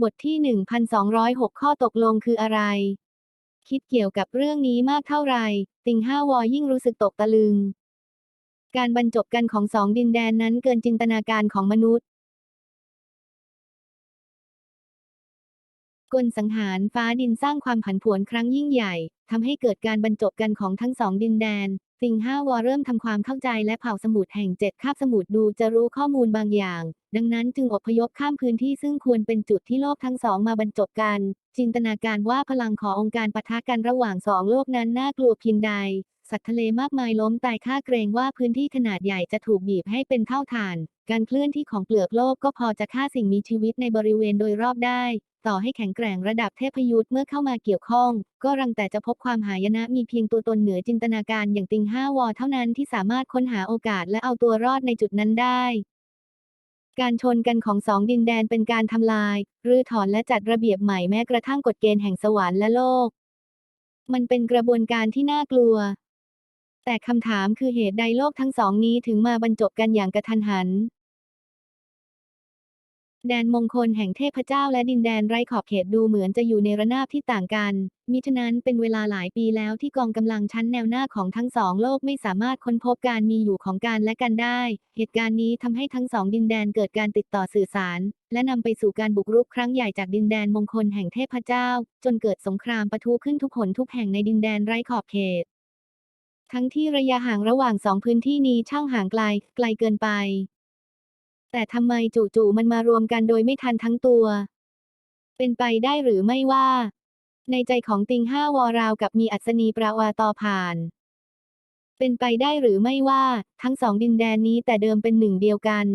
บทที่ 1,206 ข้อตกลงคืออะไร คิดเกี่ยวกับเรื่องนี้มากเท่าไหร่ ติงห้าวอยิ่งรู้สึกตกตะลึง การบรรจบกันของสองดินแดนนั้นเกินจินตนาการของมนุษย์ กลสังหารฟ้าดินสร้างความผันผวนครั้งยิ่งใหญ่ทำให้เกิดการบรรจบกันของทั้งสองดินแดนติงห้าวอเริ่มทำความเข้าใจและเผ่าสมุทรแห่งเจ็ดคาบสมุทรดูจะรู้ข้อมูลบางอย่าง ดังนั้นจึงอพยพข้ามพื้นที่ซึ่งควรเป็นจุดที่โลกทั้งสองมาบรรจบกัน จินตนาการว่าพลังขององค์การปะทะกันระหว่างสองโลกนั้นน่ากลัวเพียงใด สัตว์ทะเลมากมายล้มตายค่าเกรงว่าพื้นที่ขนาดใหญ่จะถูกบีบให้เป็นเท่าฐาน การเคลื่อนที่ของเปลือกโลกก็พอจะฆ่าสิ่งมีชีวิตในบริเวณโดยรอบได้ ต่อให้แข็งแกร่งระดับเทพยุทธ์เมื่อเข้ามาเกี่ยวข้อง ก็รังแต่จะพบความหายนะมีเพียงตัวตนเหนือจินตนาการอย่างติงห้าวอเท่านั้นที่สามารถค้นหาโอกาสและเอาตัวรอดในจุดนั้นได้ การชนกันของสองดินแดนเป็นการทำลายรื้อถอนและจัดระเบียบใหม่แม้กระทั่งกฎเกณฑ์แห่งสวรรค์และโลก มันเป็นกระบวนการที่น่ากลัว แต่คำถามคือเหตุใดโลกทั้งสองนี้ถึงมาบรรจบกันอย่างกระทันหัน แดนมงคลแห่งเทพเจ้าและดินแดนไร้ขอบเขตดูเหมือนจะอยู่ในระนาบที่ต่างกัน มิฉะนั้นเป็นเวลาหลายปีแล้วที่กองกำลังชั้นแนวหน้าของทั้งสองโลกไม่สามารถค้นพบการมีอยู่ของกันและกันได้ เหตุการณ์นี้ทำให้ทั้งสองดินแดนเกิดการติดต่อสื่อสาร และนำไปสู่การบุกรุกครั้งใหญ่จากดินแดนมงคลแห่งเทพเจ้า จนเกิดสงครามปะทุขึ้นทุกหนทุกแห่งในดินแดนไร้ขอบเขต ทั้งที่ระยะห่างระหว่างสองพื้นที่นี้ช่างห่างไกล ไกลเกินไป แต่ทำไมจู่ๆมันมารวมกันโดยไม่ทันทั้งตัว เป็นไปได้หรือไม่ว่า ในใจของติงห้าวอราวกับมีอัศนีปราวาต่อผ่าน เป็นไปได้หรือไม่ว่าทั้งสองดินแดนนี้แต่เดิมเป็นหนึ่งเดียวกัน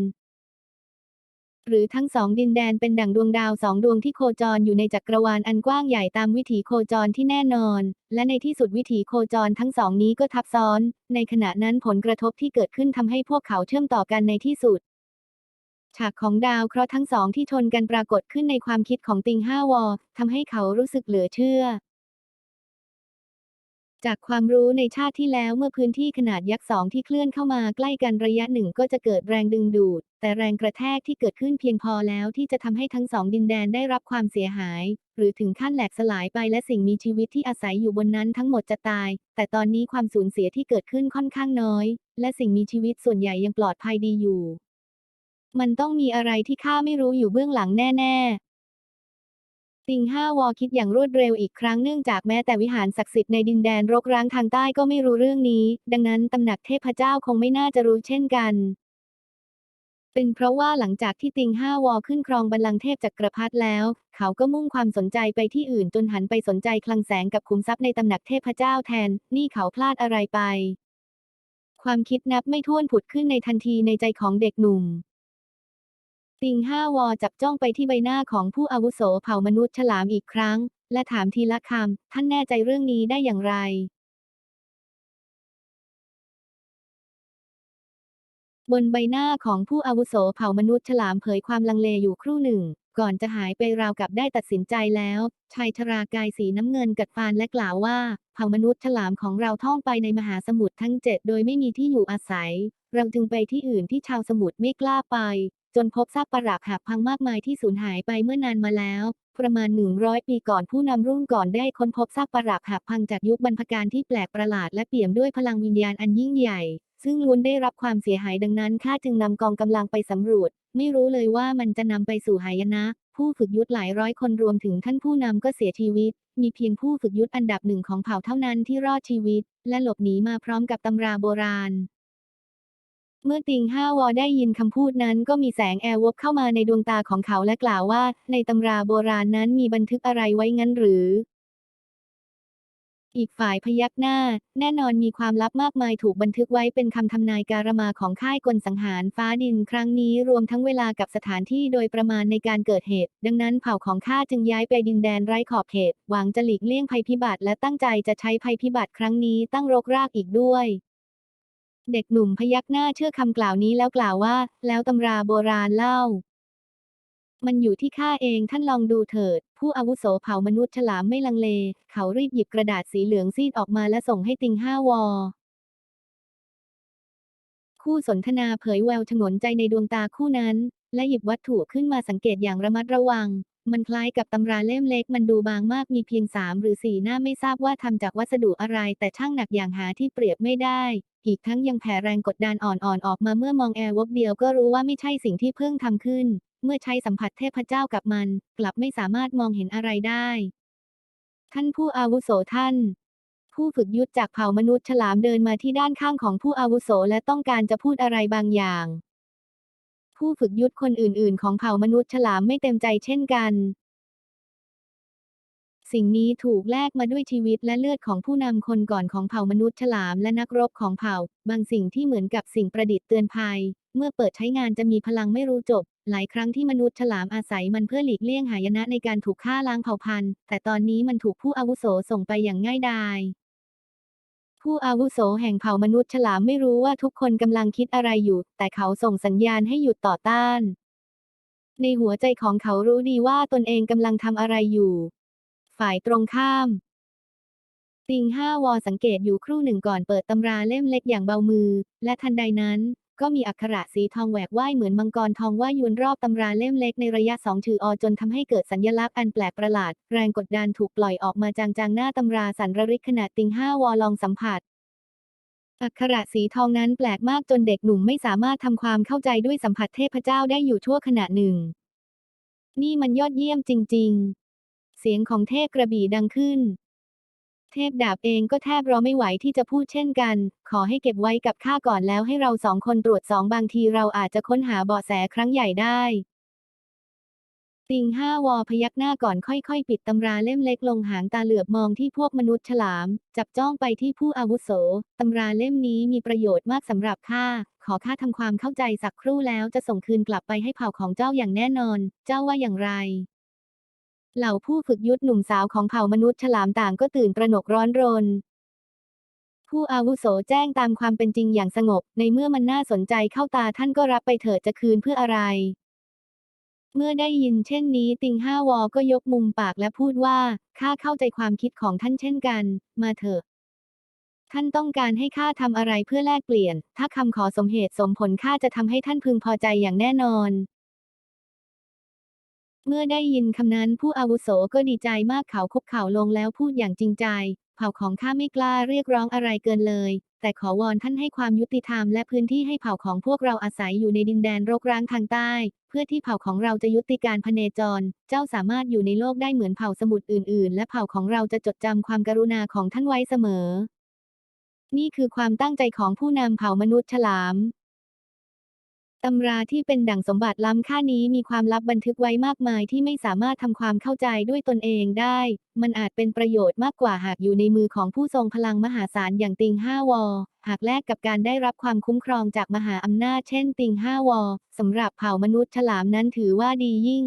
หรือทั้งสองดินแดนเป็นดั่งดวงดาวสองดวงที่โคจรอยู่ในจักรวาลอันกว้างใหญ่ตามวิถีโคจรที่แน่นอน และในที่สุดวิถีโคจรทั้งสองนี้ก็ทับซ้อน ในขณะนั้นผลกระทบที่เกิดขึ้นทำให้พวกเขาเชื่อมต่อกันในที่สุด ฉากของดาวเคราะห์ทั้งสองที่ชนกันปรากฏขึ้นในความคิดของติงห้าวอทำให้เขารู้สึกเหลือเชื่อ จากความรู้ในชาติที่แล้วเมื่อพื้นที่ขนาดยักษ์สองที่เคลื่อนเข้ามาใกล้กันระยะหนึ่งก็จะเกิดแรงดึงดูด แต่แรงกระแทกที่เกิดขึ้นเพียงพอแล้วที่จะทำให้ทั้งสองดินแดนได้รับความเสียหาย หรือถึงขั้นแหลกสลายไปและสิ่งมีชีวิตที่อาศัยอยู่บนนั้นทั้งหมดจะตาย แต่ตอนนี้ความสูญเสียที่เกิดขึ้นค่อนข้างน้อย และสิ่งมีชีวิตส่วนใหญ่ยังปลอดภัยดีอยู่ มันต้องมีอะไรที่ข้าไม่รู้อยู่เบื้องหลังแน่ๆ ติงห้าวอคิดอย่างรวดเร็วอีกครั้งเนื่องจากแม้แต่วิหารศักดิ์สิทธิ์ในดินแดนรกร้างทางใต้ก็ไม่รู้เรื่องนี้ ดังนั้นตำหนักเทพเจ้าคงไม่น่าจะรู้เช่นกันเป็นเพราะว่าหลังจากที่ติงห้าวอขึ้นครองบัลลังก์เทพจักกรพรรดิแล้ว เขาก็มุ่งความสนใจไปที่อื่นจนหันไปสนใจคลังแสงกับขุมทรัพย์ในตำหนักเทพเจ้าแทน นี่เขาพลาดอะไรไป ความคิดนับไม่ถ้วนผุดขึ้นในทันทีในใจของเด็กหนุ่ม ติงห้าวอจับจ้องไปที่ใบหน้าของผู้อาวุโสเผ่ามนุษย์ฉลามอีกครั้ง และถามทีละคำ ท่านแน่ใจเรื่องนี้ได้อย่างไร บนใบหน้าของผู้อาวุโสเผ่ามนุษย์ฉลามเผยความลังเลอยู่ครู่หนึ่ง ก่อนจะหายไปราวกับได้ตัดสินใจแล้ว ชายชรากายสีน้ำเงินกัดฟานและกล่าวว่า เผ่ามนุษย์ฉลามของเราท่องไปในมหาสมุทรทั้งเจ็ดโดยไม่มีที่อยู่อาศัย เราจึงไปที่อื่นที่ชาวสมุทรไม่กล้าไป จนพบซากปรักหักพังมากมายที่สูญหายไปเมื่อนานมาแล้ว ประมาณ 100 ปีก่อนผู้นำรุ่นก่อนได้ค้นพบซากปรักหักพังจากยุคบรรพกาลที่แปลกประหลาดและเปี่ยมด้วยพลังวิญญาณอันยิ่งใหญ่ ซึ่งล้วนได้รับความเสียหายดังนั้นข้าจึงนำกองกำลังไปสำรวจ ไม่รู้เลยว่ามันจะนำไปสู่หายนะผู้ฝึกยุทธหลายร้อยคนรวมถึงท่านผู้นำก็เสียชีวิต มีเพียงผู้ฝึกยุทธอันดับหนึ่งของเผ่าเท่านั้นที่รอดชีวิต และหลบหนีมาพร้อมกับตำราโบราณ เมื่อติงห้าวอได้ยินคำพูดนั้นก็มีแสงแอร์วบเข้ามาในดวงตาของเขาและกล่าวว่า ในตำราโบราณนั้นมีบันทึกอะไรไว้งั้นหรือ อีกฝ่ายพยักหน้า แน่นอนมีความลับมากมายถูกบันทึกไว้เป็นคำทำนายการมาของค่ายกลสังหารฟ้าดินครั้งนี้รวมทั้งเวลากับสถานที่โดยประมาณในการเกิดเหตุ ดังนั้นเผ่าของข้าจึงย้ายไปดินแดนไร้ขอบเขตหวังจะหลีกเลี่ยงภัยพิบัติและตั้งใจจะใช้ภัยพิบัติครั้งนี้ตั้งรกรากอีกด้วย เด็กหนุ่มพยักหน้าเชื่อคำกล่าวนี้แล้วกล่าวว่า แล้วตำราโบราณเล่า มันอยู่ที่ข้าเองท่านลองดูเถิด ผู้อาวุโสเผ่ามนุษย์ฉลามไม่ลังเล เขารีบหยิบกระดาษสีเหลืองซีดออกมาและส่งให้ติงห้าวอคู่สนทนาเผยแววฉงนใจในดวงตาคู่นั้น และหยิบวัตถุขึ้นมาสังเกตอย่างระมัดระวัง มันคล้ายกับตำราเล่มเล็กมันดูบางมากมีเพียงสามหรือสี่หน้าไม่ทราบว่าทำจากวัสดุอะไร แต่ช่างหนักอย่างหาที่เปรียบไม่ได้ อีกทั้งยังแผ่แรงกดดันอ่อนๆออกมาเมื่อมองแอร์วบเดียวก็รู้ว่าไม่ใช่สิ่งที่เพิ่งทำขึ้น เมื่อใช้สัมผัสเทพเจ้ากับมัน กลับไม่สามารถมองเห็นอะไรได้ ท่านผู้อาวุโสท่าน ผู้ฝึกยุทธจากเผ่ามนุษย์ฉลามเดินมาที่ด้านข้างของผู้อาวุโสและต้องการจะพูดอะไรบางอย่าง ผู้ฝึกยุทธคนอื่นๆ ของเผ่ามนุษย์ฉลามไม่เต็มใจเช่นกัน สิ่งนี้ถูกแลกมาด้วยชีวิตและเลือดของผู้นำคนก่อนของเผ่ามนุษย์ฉลามและนักรบของเผ่า บางสิ่งที่เหมือนกับสิ่งประดิษฐ์เตือนภัย เมื่อเปิดใช้งานจะมีพลังไม่รู้จบ หลายครั้งที่มนุษย์ฉลามอาศัยมันเพื่อหลีกเลี่ยงหายนะในการถูกฆ่าล้างเผ่าพันธุ์ แต่ตอนนี้มันถูกผู้อาวุโสส่งไปอย่างง่ายดาย ผู้อาวุโสแห่งเผ่ามนุษย์ฉลามไม่รู้ว่าทุกคนกำลังคิดอะไรอยู่ แต่เขาส่งสัญญาณให้หยุดต่อต้าน ในหัวใจของเขารู้ดีว่าตนเองกำลังทำอะไรอยู่ ฝ่ายตรงข้าม ติงห้าวอสังเกตอยู่ครู่หนึ่งก่อนเปิดตำราเล่มเล็กอย่างเบามือ และทันใดนั้น ก็มีอักขระสีทองแหวกว่ายเหมือนมังกรทองว่ายวนรอบตำราเล่มเล็กในระยะสองถืออจนทำให้เกิดสัญญลักษณ์อันแปลกประหลาด แรงกดดันถูกปล่อยออกมาจางๆหน้าตำราสันระริกขณะติงห้าวอลองสัมผัสอักขระสีทองนั้นแปลกมากจนเด็กหนุ่มไม่สามารถทำความเข้าใจด้วยสัมผัสเทพเจ้าได้อยู่ชั่วขณะหนึ่ง นี่มันยอดเยี่ยมจริง ๆ เสียงของเทพกระบี่ดังขึ้น เทพดาบเองก็แทบรอไม่ไหวที่จะพูดเช่นกัน ขอให้เก็บไว้กับข้าก่อนแล้วให้เราสองคนตรวจสองบางทีเราอาจจะค้นหาเบาะแสครั้งใหญ่ได้ติงห้าวอพยักหน้าก่อนค่อยๆ ปิดตำราเล่มเล็กลงหางตาเหลือบมองที่พวกมนุษย์ฉลาม จับจ้องไปที่ผู้อาวุโส ตำราเล่มนี้มีประโยชน์มากสำหรับข้า ขอข้าทำความเข้าใจสักครู่แล้วจะส่งคืนกลับไปให้เผ่าของเจ้าอย่างแน่นอน เจ้าว่าอย่างไร เหล่าผู้ฝึกยุทธหนุ่มสาวของเผ่ามนุษย์ฉลามต่างก็ตื่นตระหนกร้อนรน ผู้อาวุโสแจ้งตามความเป็นจริงอย่างสงบ ในเมื่อมันน่าสนใจเข้าตาท่านก็รับไปเถิดจะคืนเพื่ออะไร เมื่อได้ยินเช่นนี้ติงห้าวอก็ยกมุมปากและพูดว่าข้าเข้าใจความคิดของท่านเช่นกัน มาเถอะท่านต้องการให้ข้าทำอะไรเพื่อแลกเปลี่ยน ถ้าคำขอสมเหตุสมผลข้าจะทำให้ท่านพึงพอใจอย่างแน่นอน เมื่อได้ยินคำนั้นผู้อาวุโสก็ดีใจมากเขาคุกเข่าลงแล้วพูดอย่างจริงใจ เผ่าของข้าไม่กล้าเรียกร้องอะไรเกินเลย แต่ขอวอนท่านให้ความยุติธรรมและพื้นที่ให้เผ่าของพวกเราอาศัยอยู่ในดินแดนรกร้างทางใต้ เพื่อที่เผ่าของเราจะยุติการพเนจร เจ้าสามารถอยู่ในโลกได้เหมือนเผ่าสมุทรอื่น ๆ และเผ่าของเราจะจดจำความกรุณาของท่านไว้เสมอ นี่คือความตั้งใจของผู้นำเผ่ามนุษย์ฉลาม ตำราที่เป็นดั่งสมบัติล้ำค่านี้มีความลับบันทึกไว้มากมายที่ไม่สามารถทำความเข้าใจด้วยตนเองได้ มันอาจเป็นประโยชน์มากกว่าหากอยู่ในมือของผู้ทรงพลังมหาศาลอย่างติงห้าวอ หากแลกกับการได้รับความคุ้มครองจากมหาอำนาจเช่นติงห้าวอสำหรับเผ่ามนุษย์ฉลามนั้นถือว่าดียิ่ง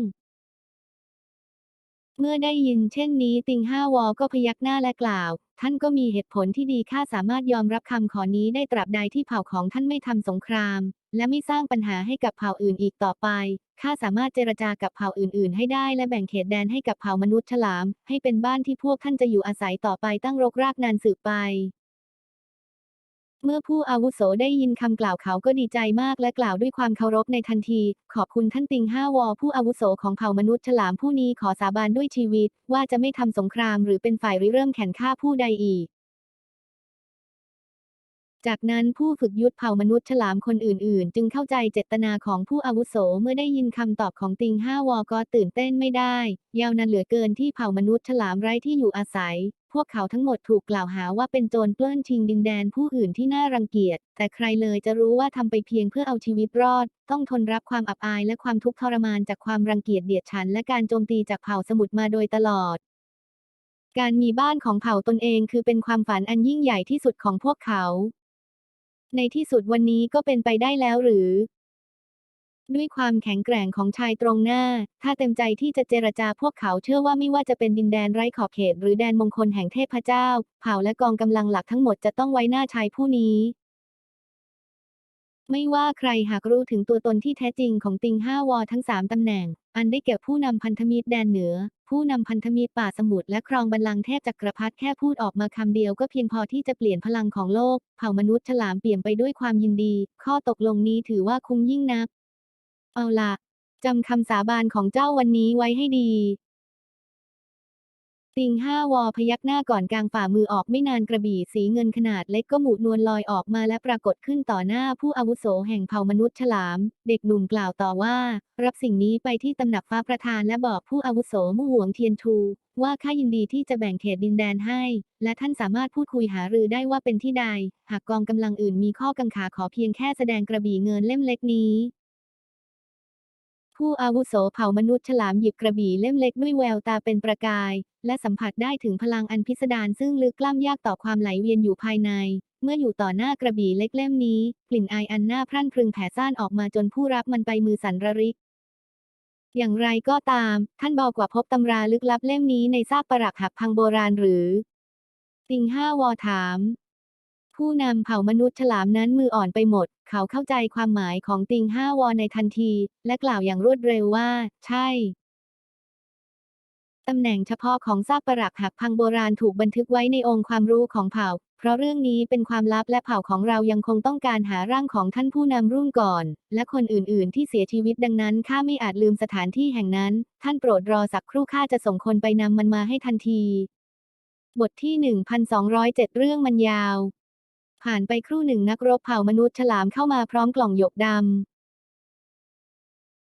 เมื่อได้ยินเช่นนี้ติงห้าวอก็พยักหน้าและกล่าว ท่านก็มีเหตุผลที่ดีข้าสามารถยอมรับคำขอนี้ได้ตราบใดที่เผ่าของท่านไม่ทำสงคราม และไม่สร้างปัญหาให้กับเผ่าอื่นอีกต่อไปข้าสามารถเจรจากับเผ่าอื่น ๆ ให้ได้และแบ่งเขตแดนให้กับเผ่ามนุษย์ฉลาม ให้เป็นบ้านที่พวกท่านจะอยู่อาศัยต่อไปตั้งรกรากนานสืบไป เมื่อผู้อาวุโสได้ยินคำกล่าวเขาก็ดีใจมากและกล่าวด้วยความเคารพในทันที ขอบคุณท่านติงห้าวอผู้อาวุโสของเผ่ามนุษย์ฉลามผู้นี้ขอสาบานด้วยชีวิต ว่าจะไม่ทำสงครามหรือเป็นฝ่ายริเริ่มแข่งฆ่าผู้ใดอีก จากนั้นผู้ฝึกยุทธเผ่ามนุษย์ฉลามคนอื่น ๆ จึงเข้าใจเจตนาของผู้อาวุโสเมื่อได้ยินคำตอบของติงห้าวอก็ตื่นเต้นไม่ได้ ยาวนานเหลือเกินที่เผ่ามนุษย์ฉลามไร้ที่อยู่อาศัย พวกเขาทั้งหมดถูกกล่าวหาว่าเป็นโจรปล้นชิงดินแดนผู้อื่นที่น่ารังเกียจ แต่ใครเลยจะรู้ว่าทำไปเพียงเพื่อเอาชีวิตรอด ต้องทนรับความอับอายและความทุกข์ทรมานจากความรังเกียจเดียดฉันและการโจมตีจากเผ่าสมุทรมาโดยตลอด การมีบ้านของเผ่าตนเองคือเป็นความฝันอันยิ่งใหญ่ที่สุดของพวกเขา ในที่สุดวันนี้ก็เป็นไปได้แล้วหรือ ด้วยความแข็งแกร่งของชายตรงหน้า ถ้าเต็มใจที่จะเจรจาพวกเขาเชื่อว่าไม่ว่าจะเป็นดินแดนไร้ขอบเขต หรือแดนมงคลแห่งเทพเจ้า เผ่าและกองกำลังหลักทั้งหมดจะต้องไว้หน้าชายผู้นี้ ไม่ว่าใครหากรู้ถึงตัวตนที่แท้จริงของติงห้าวอทั้งสามตำแหน่ง อันได้แก่ผู้นำพันธมิตรแดนเหนือ ผู้นำพันธมิตรป่าสมุทรและครองบัลลังก์เทพจักรพรรดิแค่พูดออกมาคำเดียวก็เพียงพอที่จะเปลี่ยนพลังของโลก เผ่ามนุษย์ฉลามเปลี่ยมไปด้วยความยินดี ข้อตกลงนี้ถือว่าคุ้มยิ่งนัก เอาละจำคำสาบานของเจ้าวันนี้ไว้ให้ดีติงห้าวอพยักหน้าก่อนกลางฝ่ามือออกไม่นานกระบี่สีเงินขนาดเล็กก็หมุนวลลอยออกมาและปรากฏขึ้นต่อหน้าผู้อาวุโสแห่งเผ่ามนุษย์ฉลาม เด็กหนุ่มกล่าวต่อว่า รับสิ่งนี้ไปที่ตำหนักฟ้าประธานและบอกผู้อาวุโสมู่หวงเทียนทู ว่าข้ายินดีที่จะแบ่งเขตดินแดนให้ และท่านสามารถพูดคุยหารือได้ว่าเป็นที่ใด หากกองกำลังอื่นมีข้อกังขาขอเพียงแค่แสดงกระบี่เงินเล่มเล็กนี้ ผู้อาวุโสเผ่ามนุษย์ฉลามหยิบกระบี่เล่มเล็กด้วยแววตาเป็นประกาย และสัมผัสได้ถึงพลังอันพิสดารซึ่งลึกกล้ำยากต่อความไหลเวียนอยู่ภายใน เมื่ออยู่ต่อหน้ากระบี่เล็กเล่มนี้ กลิ่นอายอันน่าพรั่นพรึงแผ่ซ่านออกมาจนผู้รับมันไปมือสั่นระริก อย่างไรก็ตาม ท่านบอกว่าพบตำราลึกลับเล่มนี้ในซากปรักหักพังโบราณหรือติงห้าวอถาม ผู้นำเผ่ามนุษย์ฉลามนั้นมืออ่อนไปหมด เขาเข้าใจความหมายของติงห้าวอในทันที และกล่าวอย่างรวดเร็วว่า ใช่ตำแหน่งเฉพาะของซากปรักหักพังโบราณถูกบันทึกไว้ในองค์ความรู้ของเผ่า เพราะเรื่องนี้เป็นความลับและเผ่าของเรายังคงต้องการหาร่างของท่านผู้นำรุ่นก่อน และคนอื่นๆ ที่เสียชีวิตดังนั้นข้าไม่อาจลืมสถานที่แห่งนั้น ท่านโปรดรอสักครู่ข้าจะส่งคนไปนำมันมาให้ทันที บทที่ 1207 เรื่องมันยาว ผ่านไปครู่หนึ่งนักรบเผ่ามนุษย์ฉลามเข้ามาพร้อมกล่องหยกดำ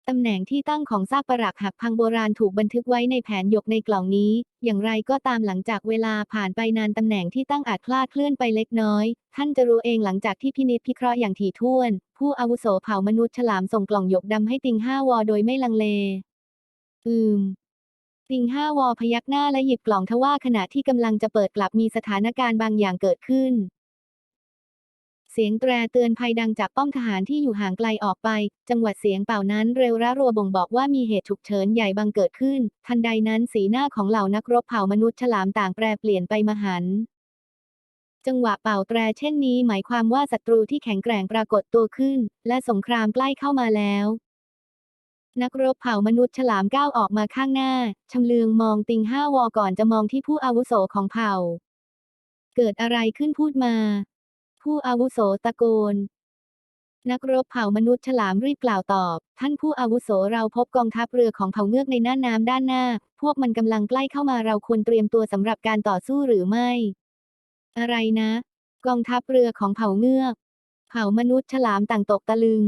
ตำแหน่งที่ตั้งของซากปรักหักพังโบราณถูกบันทึกไว้ในแผนหยกในกล่องนี้ อย่างไรก็ตามหลังจากเวลาผ่านไปนานตำแหน่งที่ตั้งอาจคลาดเคลื่อนไปเล็กน้อย ท่านจะรู้เองหลังจากที่พินิจพิเคราะห์อย่างถี่ถ้วน ผู้อาวุโสเผ่ามนุษย์ฉลามส่งกล่องหยกดำให้ติงห้าวอโดยไม่ลังเล อืมติงห้าวอพยักหน้าและหยิบกล่องทว่าขณะที่กำลังจะเปิดกลับมีสถานการณ์บางอย่างเกิดขึ้น เสียงแตรเตือนภัยดังจากป้อมทหารที่อยู่ห่างไกลออกไป จังหวัดเสียงเป่านั้นเร็วระรัวบ่งบอกว่ามีเหตุฉุกเฉินใหญ่บังเกิดขึ้น ทันใดนั้นสีหน้าของเหล่านักรบเผ่ามนุษย์ฉลามต่างแปรเปลี่ยนไปมหันต์จังหวะเป่าแตรเช่นนี้หมายความว่าศัตรูที่แข็งแกร่งปรากฏตัวขึ้น และสงครามใกล้เข้ามาแล้ว นักรบเผ่ามนุษย์ฉลามก้าวออกมาข้างหน้าชำเลืองมองติงห้าวอก่อนจะมองที่ผู้อาวุโสของเผ่า เกิดอะไรขึ้นพูดมา ผู้อาวุโสตะโกน นักรบเผ่ามนุษย์ฉลามรีบกล่าวตอบ ท่านผู้อาวุโสเราพบกองทัพเรือของเผ่าเงือกในน่านน้ำด้านหน้า พวกมันกำลังใกล้เข้ามาเราควรเตรียมตัวสำหรับการต่อสู้หรือไม่ อะไรนะ กองทัพเรือของเผ่าเงือก เผ่ามนุษย์ฉลามต่างตกตะลึง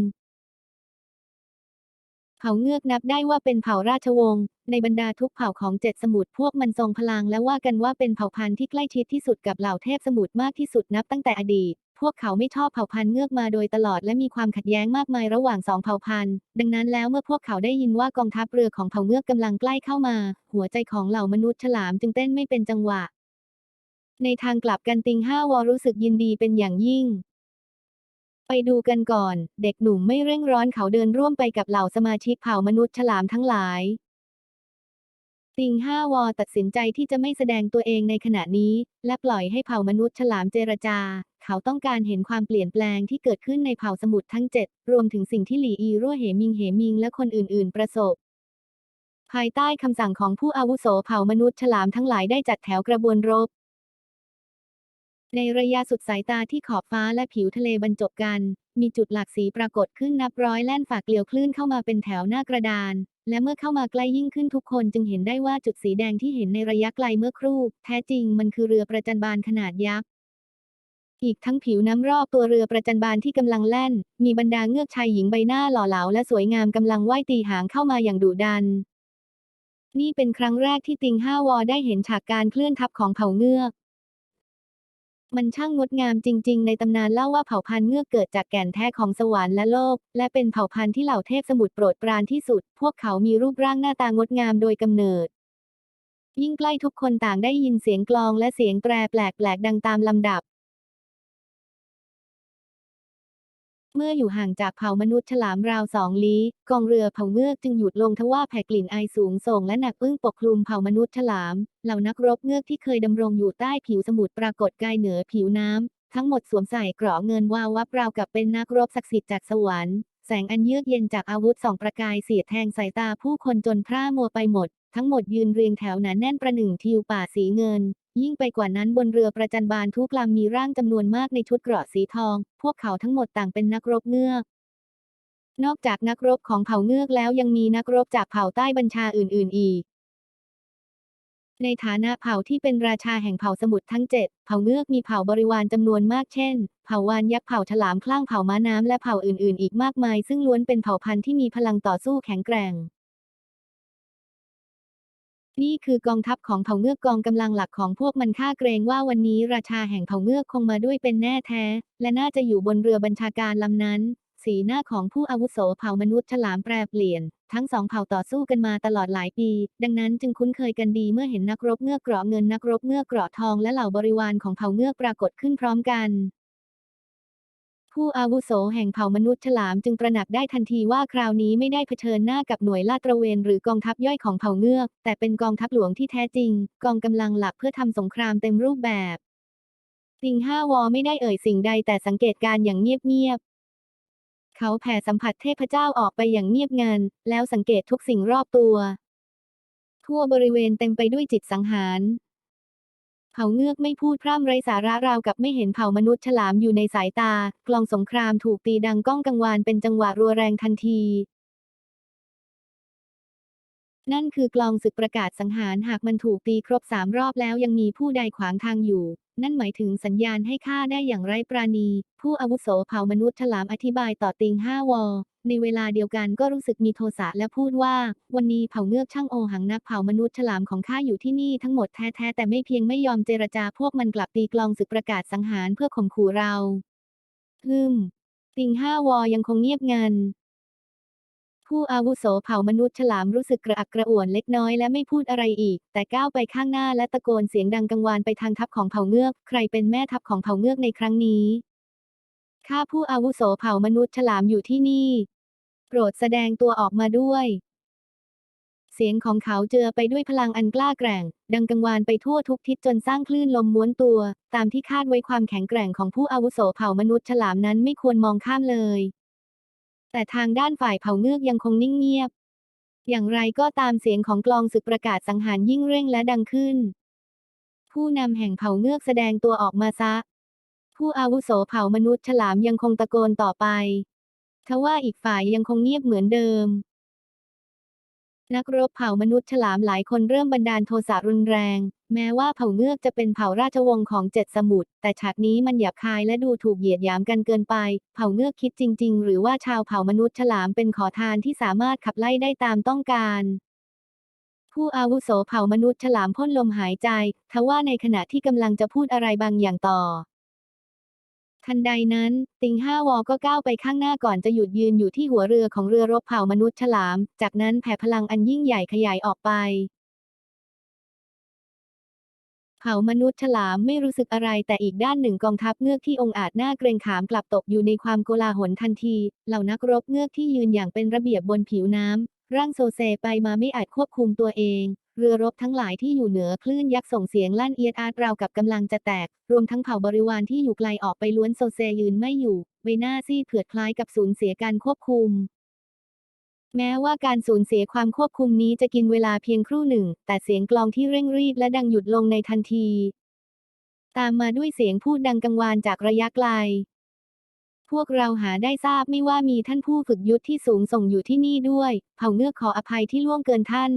เผ่าเงือกนับได้ว่าเป็นเผ่าราชวงศ์ในบรรดาทุกเผ่าของเจ็ดสมุทรพวกมันทรงพลังและว่ากันว่าเป็นเผ่าพันธุ์ที่ใกล้ชิดที่สุดกับเหล่าเทพสมุทรมากที่สุดนับตั้งแต่อดีต พวกเขาไม่ชอบเผ่าพันธุ์เงือกมาโดยตลอดและมีความขัดแย้งมากมายระหว่างสองเผ่าพันธุ์ ดังนั้นแล้วเมื่อพวกเขาได้ยินว่ากองทัพเรือของเผ่าเงือกกำลังใกล้เข้ามา หัวใจของเหล่ามนุษย์ฉลามจึงเต้นไม่เป็นจังหวะ ในทางกลับกันติงห้าวอรู้สึกยินดีเป็นอย่างยิ่ง ไปดูกันก่อน เด็กหนุ่มไม่เร่งร้อนเขาเดินร่วมไปกับเหล่าสมาชิกเผ่ามนุษย์ฉลามทั้งหลาย ติงห้าวอตัดสินใจที่จะไม่แสดงตัวเองในขณะนี้ และปล่อยให้เผ่ามนุษย์ฉลามเจรจา เขาต้องการเห็นความเปลี่ยนแปลงที่เกิดขึ้นในเผ่าสมุทรทั้งเจ็ดรวมถึงสิ่งที่หลีอีรั่วเหมิงเหมิงและคนอื่น ๆ ประสบ ภายใต้คำสั่งของผู้อาวุโสเผ่ามนุษย์ฉลามทั้งหลายได้จัดแถวกระบวนรบ ในระยะสุดสายตาที่ขอบฟ้าและผิวทะเลบรรจบกัน มีจุดหลากสีปรากฏขึ้นนับร้อยแล่นฝากเกลียวคลื่นเข้ามาเป็นแถวหน้ากระดาน และเมื่อเข้ามาใกล้ยิ่งขึ้นทุกคนจึงเห็นได้ว่าจุดสีแดงที่เห็นในระยะไกลเมื่อครู่ แท้จริงมันคือเรือประจันบานขนาดยักษ์อีกทั้งผิวน้ำรอบตัวเรือประจันบานที่กำลังแล่น มีบรรดาเงือกชายหญิงใบหน้าหล่อเหลาและสวยงามกำลังว่ายตีหางเข้ามาอย่างดุดัน นี่เป็นครั้งแรกที่ติงห้าวอได้เห็นฉากการเคลื่อนทัพของเผ่าเงือก มันช่างงดงามจริง ๆ ในตำนานเล่าว่าเผ่าพันธุ์เงือกเกิดจากแก่นแท้ของสวรรค์และโลก และเป็นเผ่าพันธุ์ที่เหล่าเทพสมุทรโปรดปรานที่สุด พวกเขามีรูปร่างหน้าตางดงามโดยกำเนิด ยิ่งใกล้ทุกคนต่างได้ยินเสียงกลองและเสียงแตรแปลกๆดังตามลำดับ เมื่ออยู่ห่างจากเผ่ามนุษย์ฉลามราวสองลี้ กองเรือเผ่าเงือกจึงหยุดลงทว่าแผ่กลิ่นไอสูงส่งและหนักอึ้งปกคลุมเผ่ามนุษย์ฉลาม เหล่านักรบเงือกที่เคยดำรงอยู่ใต้ผิวสมุทรปรากฏกายเหนือผิวน้ำ ทั้งหมดสวมใส่เกราะเงินวาววับราวกับเป็นนักรบศักดิ์สิทธิ์จากสวรรค์แสงอันเยือกเย็นจากอาวุธสองประกายเสียดแทงสายตาผู้คนจนพร่ามัวไปหมด ทั้งหมดยืนเรียงแถวหนาแน่นประหนึ่งทิวป่าสีเงิน ยิ่งไปกว่านั้นบนเรือประจันบานทุกลำมีร่างจำนวนมากในชุดเกราะสีทอง พวกเขาทั้งหมดต่างเป็นนักรบเงือกนอกจากนักรบของเผ่าเงือกแล้วยังมีนักรบจากเผ่าใต้บัญชาอื่น ๆ อีก ในฐานะเผ่าที่เป็นราชาแห่งเผ่าสมุทรทั้งเจ็ดเผ่าเงือกมีเผ่าบริวารจำนวนมากเช่น เผ่าวานยักษ์เผ่าฉลามคลั่งเผ่าม้าน้ำและเผ่าอื่น ๆ อีกมากมาย ซึ่งล้วนเป็นเผ่าพันธุ์ที่มีพลังต่อสู้แข็งแกร่ง นี่คือกองทัพของเผ่าเงือกกองกำลังหลักของพวกมันค่าเกรงว่าวันนี้ราชาแห่งเผ่าเงือกคงมาด้วยเป็นแน่แท้ และน่าจะอยู่บนเรือบัญชาการลำนั้น สีหน้าของผู้อาวุโสเผ่ามนุษย์ฉลามแปรเปลี่ยน ทั้งสองเผ่าต่อสู้กันมาตลอดหลายปี ดังนั้นจึงคุ้นเคยกันดีเมื่อเห็นนักรบเงือกเกราะเงินนักรบเงือกเกราะทองและเหล่าบริวารของเผ่าเงือกปรากฏขึ้นพร้อมกัน ผู้อาวุโสแห่งเผ่ามนุษย์ฉลามจึงตระหนักได้ทันทีว่าคราวนี้ไม่ได้เผชิญหน้ากับหน่วยลาดตระเวนหรือกองทัพย่อยของเผ่าเงือก แต่เป็นกองทัพหลวงที่แท้จริง กองกำลังหลักเพื่อทำสงครามเต็มรูปแบบติงห้าวอไม่ได้เอ่ยสิ่งใดแต่สังเกตการอย่างเงียบๆเขาแผ่สัมผัสเทพเจ้าออกไปอย่างเงียบงันแล้วสังเกตทุกสิ่งรอบตัว ทั่วบริเวณเต็มไปด้วยจิตสังหาร เผ่าเงือกไม่พูดพร่ำไร้สาระราวกับไม่เห็นเผ่ามนุษย์ฉลามอยู่ในสายตา กลองสงครามถูกตีดังก้องกังวานเป็นจังหวะรัวแรงทันที นั่นคือกลองศึกประกาศสังหารหากมันถูกตีครบสามรอบแล้วยังมีผู้ใดขวางทางอยู่ นั่นหมายถึงสัญญาณให้ฆ่าได้อย่างไร้ปราณี ผู้อาวุโสเผ่ามนุษย์ฉลามอธิบายต่อติงห้าวอ ในเวลาเดียวกันก็รู้สึกมีโทสะและพูดว่า วันนี้เผ่าเงือกช่างโอหังนักเผ่ามนุษย์ฉลามของข้าอยู่ที่นี่ทั้งหมดแท้ๆแต่ไม่เพียงไม่ยอมเจรจาพวกมันกลับตีกลองศึกประกาศสังหารเพื่อข่มขู่เราฮึมติงห้าวอยังคงเงียบงันผู้อาวุโสเผ่ามนุษย์ฉลามรู้สึกกระอักกระอ่วนเล็กน้อยและไม่พูดอะไรอีก แต่ก้าวไปข้างหน้าและตะโกนเสียงดังกังวานไปทางทัพของเผ่าเงือก ใครเป็นแม่ทัพของเผ่าเงือกในครั้งนี้ข้าผู้อาวุโสเผ่ามนุษย์ฉลามอยู่ที่นี่ โปรดแสดงตัวออกมาด้วย เสียงของเขาเจือไปด้วยพลังอันกล้าแกร่ง ดังกังวานไปทั่วทุกทิศจนสร้างคลื่นลมม้วนตัว ตามที่คาดไว้ความแข็งแกร่งของผู้อาวุโสเผ่ามนุษย์ฉลามนั้นไม่ควรมองข้ามเลย แต่ทางด้านฝ่ายเผ่าเงือกยังคงนิ่งเงียบ อย่างไรก็ตามเสียงของกลองศึกประกาศสังหารยิ่งเร่งและดังขึ้น ผู้นำแห่งเผ่าเงือกแสดงตัวออกมาซะผู้อาวุโสเผ่ามนุษย์ฉลามยังคงตะโกนต่อไป ทว่าอีกฝ่ายยังคงเงียบเหมือนเดิม นักรบเผ่ามนุษย์ฉลามหลายคนเริ่มบันดาลโทสะรุนแรง แม้ว่าเผ่าเงือกจะเป็นเผ่าราชวงศ์ของเจ็ดสมุทรแต่ฉากนี้มันหยาบคายและดูถูกเหยียดหยามกันเกินไป เผ่าเงือกคิดจริง ๆ หรือว่าชาวเผ่ามนุษย์ฉลามเป็นขอทานที่สามารถขับไล่ได้ตามต้องการผู้อาวุโสเผ่ามนุษย์ฉลามพ่นลมหายใจ ทว่าในขณะที่กำลังจะพูดอะไรบางอย่างต่อ ทันใดนั้น ติงห้าวอก็ก้าวไปข้างหน้าก่อนจะหยุดยืนอยู่ที่หัวเรือของเรือรบเผ่ามนุษย์ฉลาม จากนั้นแผ่พลังอันยิ่งใหญ่ขยายออกไป เผ่ามนุษย์ฉลามไม่รู้สึกอะไรแต่อีกด้านหนึ่งกองทัพเงือกที่องอาจหน้าเกรงขามกลับตกอยู่ในความโกลาหลทันที เหล่านักรบเงือกที่ยืนอย่างเป็นระเบียบบนผิวน้ำร่างโซเซไปมาไม่อาจควบคุมตัวเอง เรือรบทั้งหลายที่อยู่เหนือคลื่นยักษ์ส่งเสียงลั่นเอียดอาร์ตราวกับกำลังจะแตก รวมทั้งเผ่าบริวารที่อยู่ไกลออกไปล้วนโซเซยืนไม่อยู่ใบหน้าซีดเผือดคล้ายกับสูญเสียการควบคุม แม้ว่าการสูญเสียความควบคุมนี้จะกินเวลาเพียงครู่หนึ่ง แต่เสียงกลองที่เร่งรีบและดังหยุดลงในทันที ตามมาด้วยเสียงพูดดังกังวานจากระยะไกลพวกเราหาได้ทราบไม่ว่ามีท่านผู้ฝึกยุทธที่สูงส่งอยู่ที่นี่ด้วย เผ่าเงือกขออภัยที่ล่วงเกินท่าน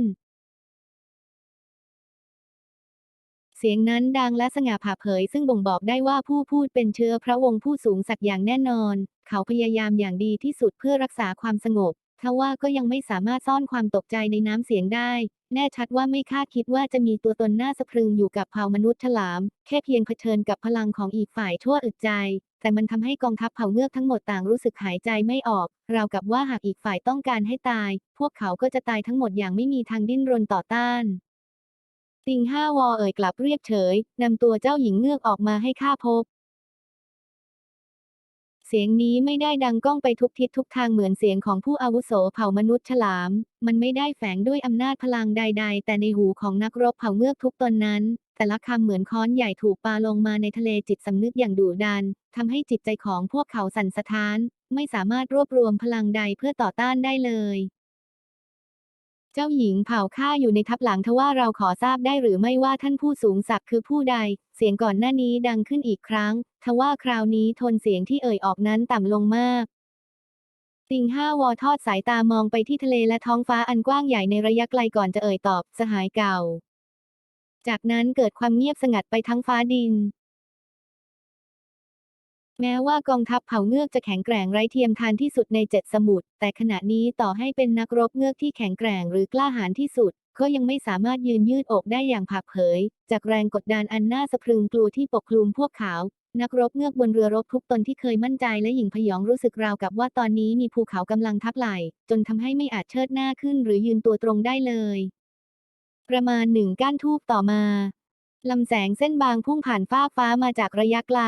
เสียงนั้นดังและสง่าผ่าเผย ซึ่งบ่งบอกได้ว่าผู้พูดเป็นเชื้อพระวงศ์ผู้สูงศักดิ์อย่างแน่นอน เขาพยายามอย่างดีที่สุดเพื่อรักษาความสงบทว่าก็ยังไม่สามารถซ่อนความตกใจในน้ำเสียงได้ แน่ชัดว่าไม่คาดคิดว่าจะมีตัวตนน่าสะพรึงอยู่กับเผ่ามนุษย์ฉลาม แค่เพียงเผชิญกับพลังของอีกฝ่ายชั่วอึดใจ แต่มันทำให้กองทัพเผ่าเงือกทั้งหมดต่างรู้สึกหายใจไม่ออก ราวกับว่าหากอีกฝ่ายต้องการให้ตาย พวกเขาก็จะตายทั้งหมดอย่างไม่มีทางดิ้นรนต่อต้าน ติงห้าวอเอ่ยกลับเรียบเฉย นำตัวเจ้าหญิงเงือกออกมาให้ข้าพบ เสียงนี้ไม่ได้ดังก้องไปทุกทิศทุกทางเหมือนเสียงของผู้อาวุโสเผ่ามนุษย์ฉลาม มันไม่ได้แฝงด้วยอำนาจพลังใด ๆ แต่ในหูของนักรบเผ่าเงือกทุกตนนั้น แต่ละคำเหมือนค้อนใหญ่ถูกปาลงมาในทะเลจิตสำนึกอย่างดุดันทำให้จิตใจของพวกเขาสั่นสะท้าน ไม่สามารถรวบรวมพลังใดเพื่อต่อต้านได้เลย เจ้าหญิงเผ่าข้าอยู่ในทัพหลังทว่าเราขอทราบได้หรือไม่ว่าท่านผู้สูงศักดิ์คือผู้ใด เสียงก่อนหน้านี้ดังขึ้นอีกครั้ง ทว่าคราวนี้โทนเสียงที่เอ่ยออกนั้นต่ำลงมากติงห้าวอทอดสายตามองไปที่ทะเลและท้องฟ้าอันกว้างใหญ่ในระยะไกลก่อนจะเอ่ยตอบ สหายเก่า จากนั้นเกิดความเงียบสงัดไปทั้งฟ้าดิน แม้ว่ากองทัพเผ่าเงือกจะแข็งแกร่งไร้เทียมทานที่สุดในเจ็ดสมุทรแต่ขณะนี้ต่อให้เป็นนักรบเงือกที่แข็งแกร่งหรือกล้าหาญที่สุด ก็ยังไม่สามารถยืนยืดอกได้อย่างผักเผย จากแรงกดดันอันน่าสะพรึงกลัวที่ปกคลุมพวกเขา นักรบเงือกบนเรือรบทุกตนที่เคยมั่นใจและหยิ่งพยองรู้สึกราวกับว่าตอนนี้มีภูเขากำลังทับไหลจนทำให้ไม่อาจเชิดหน้าขึ้นหรือยืนตัวตรงได้เลย ประมาณหนึ่งก้านทูบต่อมาลำแสงเส้นบางพุ่งผ่านฟ้าฟ้ามาจากระยะไกล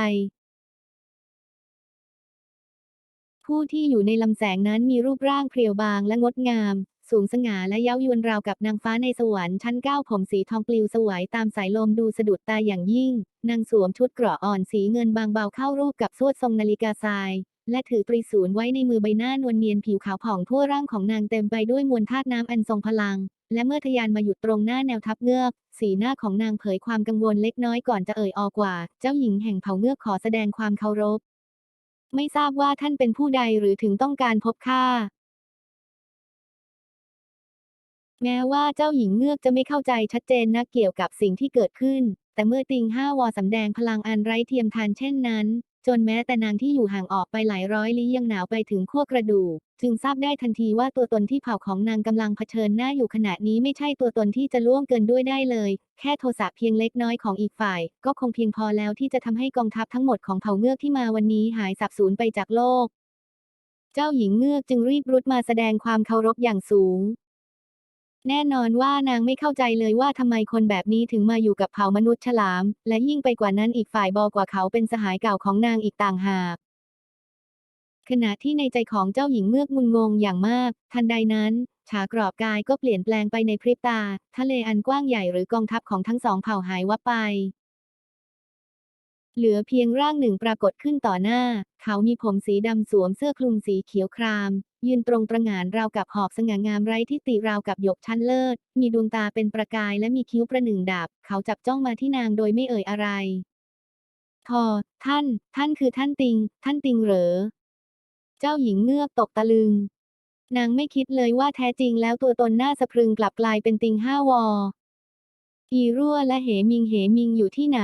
ผู้ที่อยู่ในลำแสงนั้นมีรูปร่างเพรียวบางและงดงาม สูงสง่าและเย้ายวนราวกับนางฟ้าในสวรรค์ชั้นเก้าผมสีทองปลิวสวยตามสายลมดูสะดุดตาอย่างยิ่ง นางสวมชุดเกราะอ่อนสีเงินบางเบาเข้ารูปกับสวดทรงนาฬิกาทรายและถือตรีศูนย์ไว้ในมือใบหน้านวลเนียนผิวขาวผ่องทั่วร่างของนางเต็มไปด้วยมวลธาตุน้ำอันทรงพลัง และเมื่อทยานมาหยุดตรงหน้าแนวทัพเงือก สีหน้าของนางเผยความกังวลเล็กน้อยก่อนจะเอ่ยออกว่า เจ้าหญิงแห่งเผ่าเงือกขอแสดงความเคารพ ไม่ทราบว่าท่านเป็นผู้ใดหรือถึงต้องการพบข้าแม้ว่าเจ้าหญิงเงือกจะไม่เข้าใจชัดเจนนักเกี่ยวกับสิ่งที่เกิดขึ้น แต่เมื่อติงห้าวอสำแดงพลังอันไร้เทียมทานเช่นนั้น จนแม้แต่นางที่อยู่ห่างออกไปหลายร้อยลี้ยังหนาวไปถึงขั้วกระดูกจึงทราบได้ทันทีว่าตัวตนที่เผ่าของนางกำลังเผชิญหน้าอยู่ขณะนี้ไม่ใช่ตัวตนที่จะล่วงเกินด้วยได้เลย แค่โทสะเพียงเล็กน้อยของอีกฝ่าย ก็คงเพียงพอแล้วที่จะทำให้กองทัพทั้งหมดของเผ่าเงือกที่มาวันนี้หายสับสูญไปจากโลก เจ้าหญิงเงือกจึงรีบรุดมาแสดงความเคารพอย่างสูง แน่นอนว่านางไม่เข้าใจเลยว่าทำไมคนแบบนี้ถึงมาอยู่กับเผ่ามนุษย์ฉลาม และยิ่งไปกว่านั้นอีกฝ่ายบอกว่าเขาเป็นสหายเก่าของนางอีกต่างหากขณะที่ในใจของเจ้าหญิงเมือกงุนงงอย่างมาก ทันใดนั้นฉากรอบกายก็เปลี่ยนแปลงไปในพริบตา ทะเลอันกว้างใหญ่หรือกองทัพของทั้งสองเผ่าหายวับไป เหลือเพียงร่างหนึ่งปรากฏขึ้นต่อหน้า เขามีผมสีดำสวมเสื้อคลุมสีเขียวคราม ยืนตรงตระหง่านราวกับหอกสง่างามไร้ที่ติราวกับหยกชั้นเลิศ มีดวงตาเป็นประกายและมีคิ้วประหนึ่งดาบ เขาจับจ้องมาที่นางโดยไม่เอ่ยอะไร ทอ ท่าน ท่านคือท่านติง ท่านติงเหรอ เจ้าหญิงเงือกตกตะลึง นางไม่คิดเลยว่าแท้จริงแล้วตัวตนหน้าสะพรึงกลับกลายเป็นติงห้าวออีรั่วและเหมิงเหมิงอยู่ที่ไหน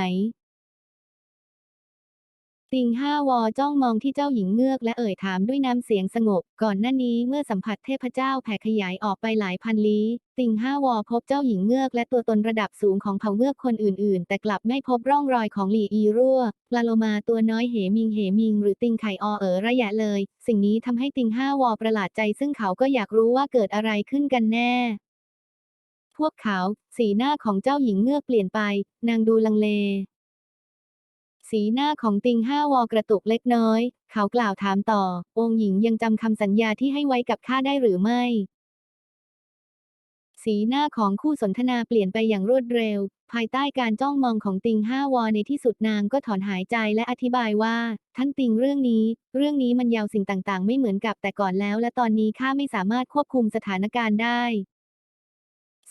ติงห้าวอจ้องมองที่เจ้าหญิงเงือกและเอ่ยถามด้วยน้ำเสียงสงบ ก่อนหน้านี้เมื่อสัมผัสเทพเจ้าแผ่ขยายออกไปหลายพันลี้ ติงห้าวอพบเจ้าหญิงเงือกและตัวตนระดับสูงของเผ่าเงือกคนอื่นๆ แต่กลับไม่พบร่องรอยของหลี่อีรั่วปลาโลมาตัวน้อยเหมิงเหมิง หรือติงไข่อเอ๋อระยะเลย สิ่งนี้ทำให้ติงห้าวอประหลาดใจ ซึ่งเขาก็อยากรู้ว่าเกิดอะไรขึ้นกันแน่พวกเขา สีหน้าของเจ้าหญิงเงือกเปลี่ยนไป นางดูลังเล สีหน้าของติงห้าวอกระตุกเล็กน้อย เขากล่าวถามต่อ องค์หญิงยังจำคำสัญญาที่ให้ไว้กับข้าได้หรือไม่ สีหน้าของคู่สนทนาเปลี่ยนไปอย่างรวดเร็ว ภายใต้การจ้องมองของติงห้าวอในที่สุดนางก็ถอนหายใจและอธิบายว่า ท่านติงเรื่องนี้ เรื่องนี้มันยาวสิ่งต่างๆ ไม่เหมือนกับแต่ก่อนแล้ว และตอนนี้ข้าไม่สามารถควบคุมสถานการณ์ได้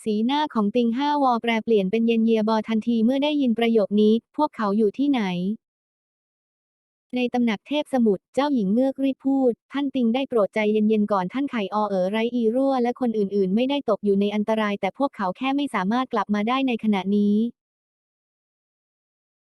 สีหน้าของติงห้าวอแปรเปลี่ยนเป็นเย็นเยียบอทันทีเมื่อได้ยินประโยคนี้ พวกเขาอยู่ที่ไหน ในตำหนักเทพสมุทรเจ้าหญิงเงือกรีบพูด ท่านติงได้โปรดใจเย็นๆก่อนท่านไข่อเอ๋อไรอีรั่วและคนอื่นๆ ไม่ได้ตกอยู่ในอันตราย แต่พวกเขาแค่ไม่สามารถกลับมาได้ในขณะนี้